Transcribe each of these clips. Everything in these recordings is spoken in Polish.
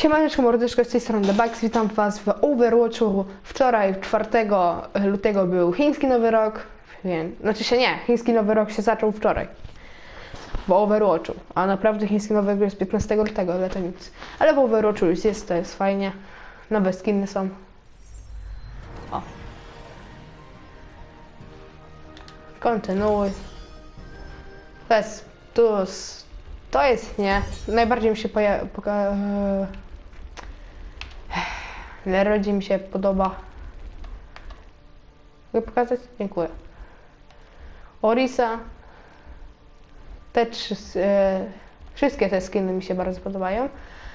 Siemaneczko mordeczko, z tej strony The Bugs, witam was w Overwatchu. Wczoraj, 4 lutego był chiński nowy rok, znaczy się nie, chiński nowy rok się zaczął wczoraj. W Overwatchu, a naprawdę chiński nowy rok jest 15 lutego, ale to nic. Ale w Overwatchu już jest, to jest fajnie. Nowe skiny są. O. Kontynuuj. Tu, s- to jest nie. Najbardziej mi się poja- Lerodzi mi się podoba. Mogę pokazać? Dziękuję. Orisa. Te trzy, e, wszystkie te skiny mi się bardzo podobają.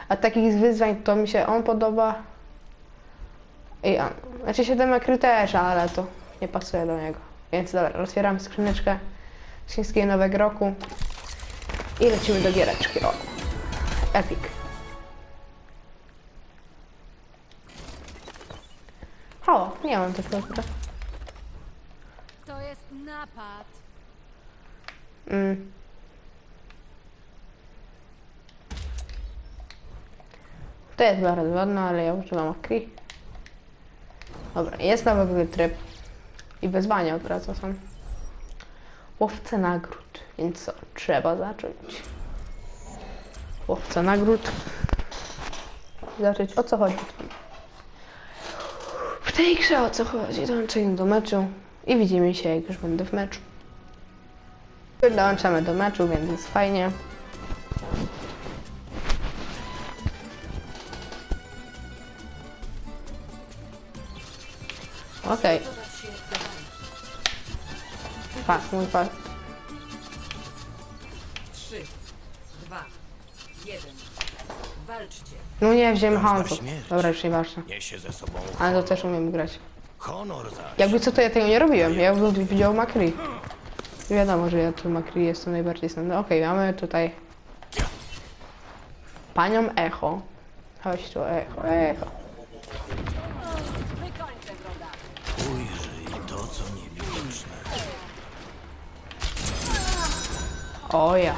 A takich z wyzwań to mi się on podoba. I on. Znaczy się Demakry też, ale to nie pasuje do niego. Więc dobra, otwieramy skrzyneczkę z chińskiego nowego roku. I lecimy do giereczki. O. Epic. Mam takiego akurat. To jest napad. Mm. To jest bardzo ładne, ale ja używam Akri. Dobra, jest nowy gry tryb. I wyzwania od razu są. Łowca nagród, więc co? Trzeba zacząć. Łowca nagród. Zacząć o co chodzi w tym? Tej grze o co chodzi? Dołączenie do meczu i widzimy się jak już będę w meczu. Dołączamy do meczu, więc jest fajnie. Okej. Pas, mój pas. 3, 2, 1. Walczcie. No nie, wziąłem śmierć. Dobra, już nieważne. Niesie ze sobą Ale to też umiem grać. honor zaś. Jakby co, to ja tego nie robiłem. Ja bym widział Makri. Wiadomo, że ja tu Makri jestem najbardziej znany. Okej, mamy tutaj panią Echo. Chodź tu, Echo, Echo. Ujrzyj to, co niewidoczne. O ja.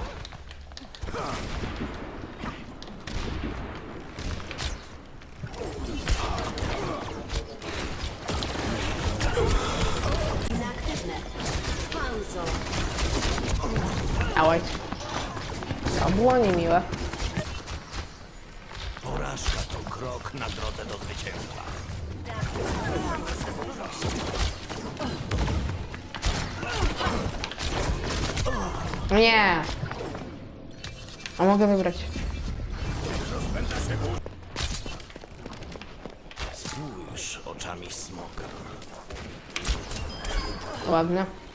Ałaj. To było niemiłe. Porażka to krok na drodze do zwycięstwa. Nie. A mogę wybrać. Spójrz oczami smoka. Ładne.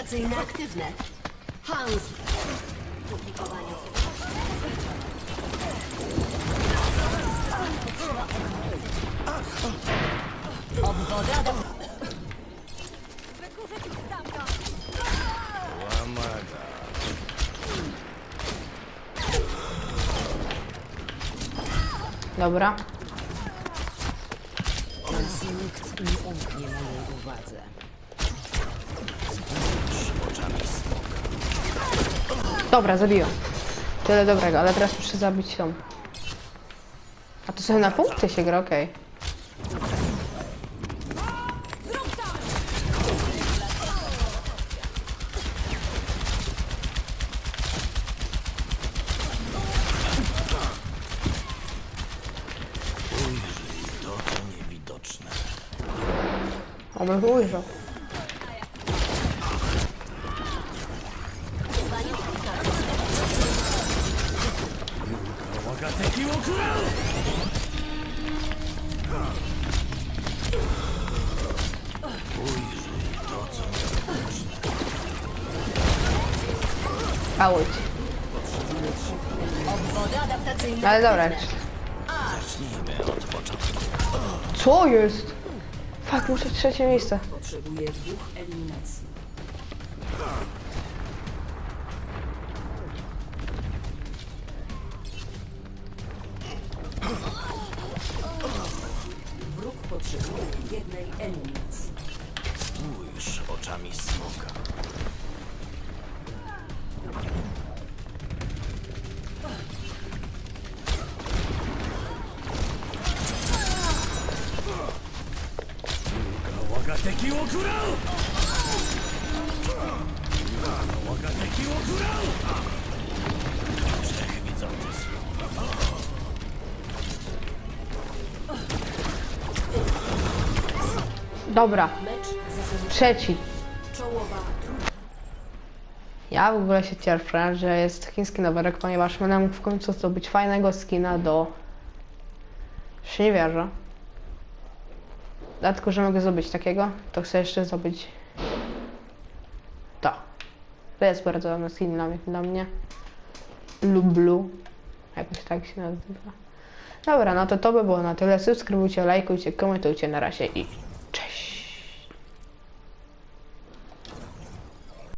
Adaptacyjne aktywne. Hans. Publikowanie. Adaptacyjne. Łamaga. Dobra. Nikt nie umknie mojej uwadze. Dobra, zabiłem. Tyle dobrego, ale teraz muszę zabić tą. A to sobie na punkty się gra, okej. Co niewidoczne. Oby ujrzał. To, co niewidoczne. Ałódź. Obwody adaptacyjne Ale dobra. Co jest? Fuck, muszę trzecie miejsce. Potrzebuję dwóch eliminacji. Potrzebuję jednej eliminacji. Spójrz oczami smoka. Łagateki okura! Dobra, trzeci. Ja w ogóle się cieszę, że jest chiński nowy rok, ponieważ będę mógł w końcu zdobyć fajnego skina do Śniewierza. Dlatego, że mogę zdobyć takiego, to chcę jeszcze zdobyć to. To jest bardzo ładny skin dla. Dla mnie. Lublu. Jakoś tak się nazywa. Dobra, no to to by było na tyle. Subskrybujcie, lajkujcie, komentujcie. Na razie i